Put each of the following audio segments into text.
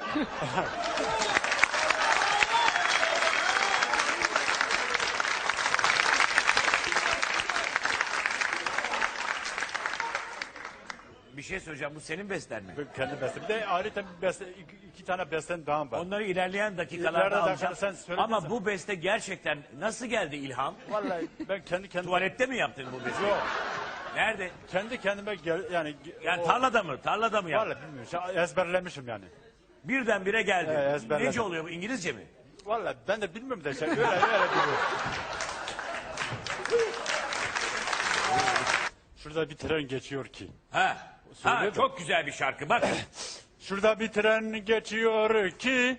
Bir şey söyleyeceğim bu senin besten mi? Kendi bestem. Bir de ayrıca bir beste, iki, iki tane bestem daha var. Onları ilerleyen İleride dakikalarda alacağım. dakikada sen Ama bu beste gerçekten nasıl geldi ilham? Vallahi ben kendi kendime Tuvalette mi yaptın bu besteyi? Yok. Nerede? kendi kendime gel, yani Yani o- tarlada mı? Tarlada mı yaptın? Vallahi bilmiyorum. Ezberlemişim yani. Birdenbire geldi. Evet, ezberledim. Nece oluyor bu? İngilizce mi? Vallahi ben de bilmiyorum da şey öyle öyle biliyorum. Şurada bir tren geçiyor ki. Ha. Ha çok güzel bir şarkı. Bakın. Şurada bir tren geçiyor ki.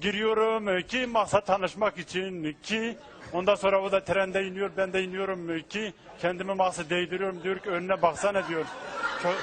giriyorum ki masa tanışmak için ki ondan sonra o da trende iniyor ben de iniyorum ki kendimi masa değdiriyorum diyor ki önüne baksana diyor. Çok,